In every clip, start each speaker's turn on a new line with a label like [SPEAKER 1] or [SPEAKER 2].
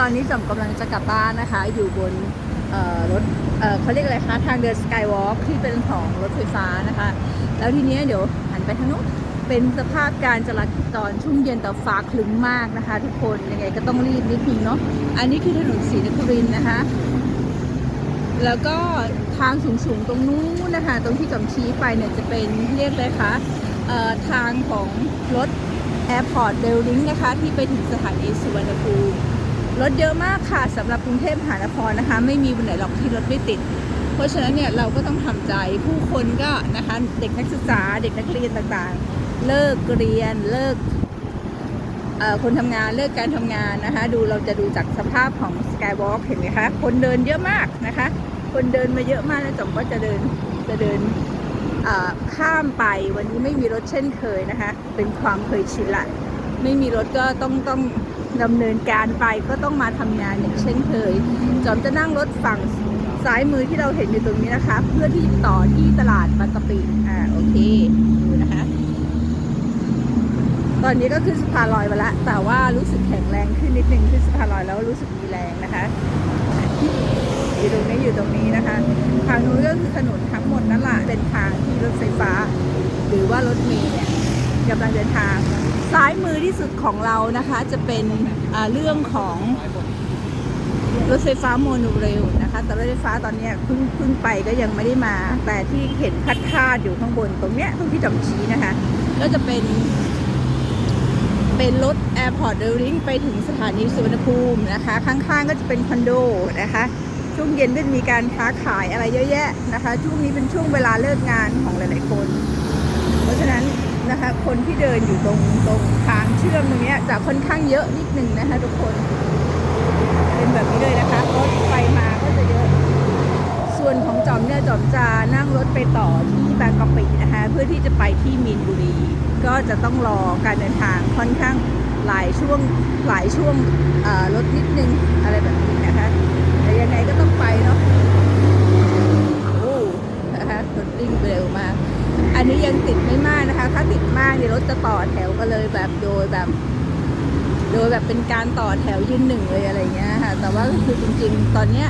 [SPEAKER 1] ตอนนี้จอมกำลังจะกลับบ้านนะคะ อยู่บนรถเเขาเรียกอะไรคะ ทางเดินสกายวอล์กที่เป็นของรถไฟฟ้านะคะ แล้วทีนี้เดี๋ยวหันไปทางนู้นเป็นสภาพการจราจรช่วงเย็นแต่ฟ้าคลึ้มมากนะคะ ทุกคนยังไงก็ต้องรีบนิดนึงเนาะอันนี้คือถนนศรีนครินทร์นะคะ แล้วก็ทางสูงๆตรงนู้นนะคะ ตรงที่จอมชี้ไปเนี่ยจะเป็นเรียกเลยคะทางของรถ Airport r a i l Link นะคะ ที่ไปถึงสถานีสุวรรณภูมิ รถเยอะมากค่ะสำหรับกรุงเทพมหานครนะคะ ไม่มีวันไหนหรอกที่รถไม่ติด เพราะฉะนั้นเนี่ยเราก็ต้องทำใจผู้คนก็นะคะเด็กนักศึกษาเด็กนักเรียนต่างๆ เลิกเรียนเลิกคนทำงานเลิกการทำงานนะคะ ดูเราจะดูจากสภาพของสกายวอล์กเห็นไหมคะคนเดินเยอะมากนะคะ คนเดินมาเยอะมากแล้วจอมก็จะเดินจะเดินข้ามไปวันนี้ไม่มีรถเช่นเคยนะคะ เป็นความเคยชินละไม่มีรถก็ต้องต้อง ดำเนินการไปก็ต้องมาทำงานอย่างเช่นเคย จอมจะนั่งรถฝั่งซ้ายมือที่เราเห็นอยู่ตรงนี้นะคะ เพื่อที่ต่อที่ตลาดบางกะปิอ่าโอเคดูนะคะ ตอนนี้ก็ขึ้นสะพานลอยมาแล้วแต่ว่ารู้สึกแข็งแรงขึ้นนิดนึงขึ้นสะพานลอยแล้วรู้สึกมีแรงนะคะอยู่ตรงนี้อยู่ตรงนี้นะคะ ทางนู้นก็คือถนนทั้งหมดนั่นแหละเป็นทางที่รถไฟฟ้า หรือว่ารถเมล์เนี่ยกำลังเดินทาง ซ้ายมือที่สุดของเรานะคะ จะเป็นเรื่องของรถไฟฟ้าโมโนเรลนะคะ แต่รถไฟฟ้าตอนนี้เพิ่งเพิ่งไปก็ยังไม่ได้มา แต่ที่เห็นคัดคาดอยู่ข้างบนตรงเนี้ยตรงที่จำชี้นะคะ ก็จะเป็น เป็นรถ Airport r a i l Link ไปถึงสถานีสุวรรณภูมินะคะ ข้างๆก็จะเป็นคอนโดนะคะ ช่วงเย็นก็จะมีการค้าขายอะไรเยอะแยะนะคะ ช่วงนี้เป็นช่วงเวลาเลิกงานของหลายๆคน เพราะฉะนั้น นะคะ คนที่เดินอยู่ตรงตรงทางเชื่อมตรงนี้จะค่อนข้างเยอะนิดนึงนะคะ ทุกคน เป็นแบบนี้เลยนะคะรถไปมาก็จะเยอะ ส่วนของจอมเนี่ยจอมจะนั่งรถไปต่อที่บางกะปินะคะ เพื่อที่จะไปที่มีนบุรี ก็จะต้องรอการเดินทางค่อนข้างหลายช่วงหลายช่วงรถนิดนึงอะไรแบบนี้นะคะแต่ยังไงก็ต้องไปเนาะโอ้นะคะรถวิ่งเร็วมาก อันนี้ยังติดไม่มากนะคะ ถ้าติดมากเนี่ยรถ จะต่อแถวกันเลยแบบโดยแบบ โดยแบบเป็นการต่อแถวยืนหนึ่งเลยอะไรเงี้ยค่ะ แต่ว่าก็คือจริง ๆ ตอนเนี้ย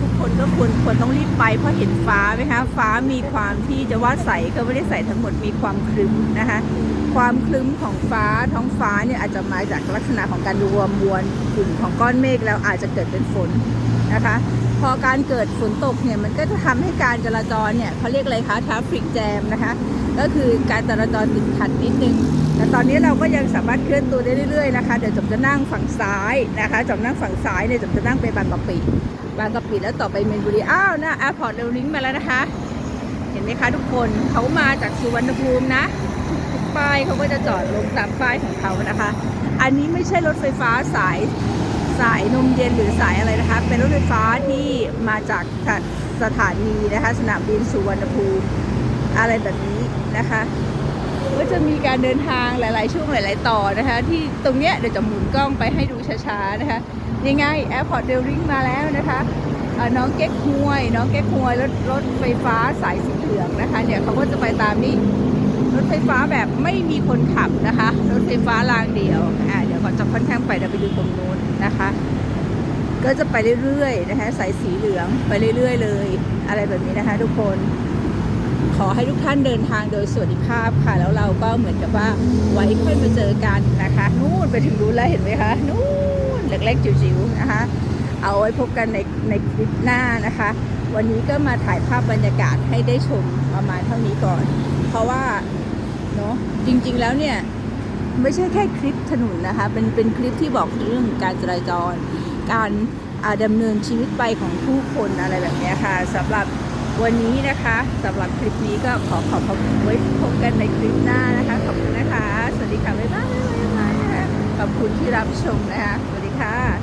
[SPEAKER 1] ทุกคนก็ควรควรต้องรีบไปเพราะเห็นฟ้าไหมคะฟ้ามีความที่จะว่าใสก็ไม่ได้ใสทั้งหมดมีความครึ้มนะคะ ความครึ้มของฟ้าท้องฟ้าเนี่ยอาจจะมาจากลักษณะของการรวมมวลกลุ่มของก้อนเมฆแล้วอาจจะเกิดเป็นฝนนะคะพอการเกิดฝนตกเนี่ยมันก็จะทำให้การจราจรเนี่ยเขาเรียกอะไรคะทราฟิกแจมนะคะ ก็คือการจราจรติดขัดนิดนึง แต่ตอนนี้เราก็ยังสามารถเคลื่อนตัวได้เรื่อยๆนะคะเดี๋ยวจอมจะนั่งฝั่งซ้ายนะคะจอมนั่งฝั่งซ้ายเนี่ยจอมจะนั่งไปบางกะปิบางกะปิแล้วต่อไปเมนบุรีอ้าวนะแอร์พอร์ตเรลลิงมาแล้วนะคะ เห็นไหมคะทุกคนเขามาจากสุวรรณภูมินะทุกป้ายเขาก็จะจอดลงตามป้ายของเขานะคะ อันนี้ไม่ใช่รถไฟฟ้าสายสายนมเย็นหรือสายอะไรนะคะ เป็นรถไฟฟ้าที่มาจากสถานีนะคะ สนามบินสุวรรณภูมิอะไรแบบนี้ นะคะ ก็จะมีการเดินทางหลาย ๆ ช่วงหลาย ๆ ต่อนะคะ ที่ตรงเนี้ยเดี๋ยวจะหมุนกล้องไปให้ดูช้า ๆ นะคะยังไงแอร์พอร์ตเดลลิงมาแล้วนะคะน้องเก๊กฮวย น้องเก๊กฮวยรถรถไฟฟ้าสายสีเหลืองนะคะเนี่ยเขาก็จะไปตามนี้รถไฟฟ้าแบบไม่มีคนขับนะคะ รถไฟฟ้ารางเดียวอ่าเดี๋ยวเขาจะค่อนข้างไปเดี๋ยวไปดูตรงนู้นนะคะ ก็จะไปเรื่อยๆนะคะสายสีเหลืองไปเรื่อย ๆ เลย อะไรแบบนี้นะคะ ทุกคน อให้ทุกท่านเดินทางโดยสวัสดิภาพค่ะ แล้วเราก็เหมือนกับว่าไว้ค่อยมาเจอกันนะคะ นู่นไปถึงนู้แล้วเห็นไหมคะ นู่นเล็กๆจิ๋วๆนะคะ เอาไว้พบกันในในคลิปหน้านะคะ วันนี้ก็มาถ่ายภาพบรรยากาศให้ได้ชมประมาณเท่านี้ก่อน เพราะว่าเนาะจริงๆแล้วเนี่ยไม่ใช่แค่คลิปถนนนะคะเป็นเป็นคลิปที่บอกเรื่องการจราจร การดำเนินชีวิตไปของผู้คนอะไรแบบนี้ค่ะสำหรับ วันนี้นะคะสำหรับคลิปนี้ก็ขอขอบคุณไว้พบกันในคลิปหน้านะคะ ขอบคุณนะคะ สวัสดีค่ะ บ๊ายบายบ๊ายายนะคะขอบคุณที่รับชมนะคะ สวัสดีค่ะ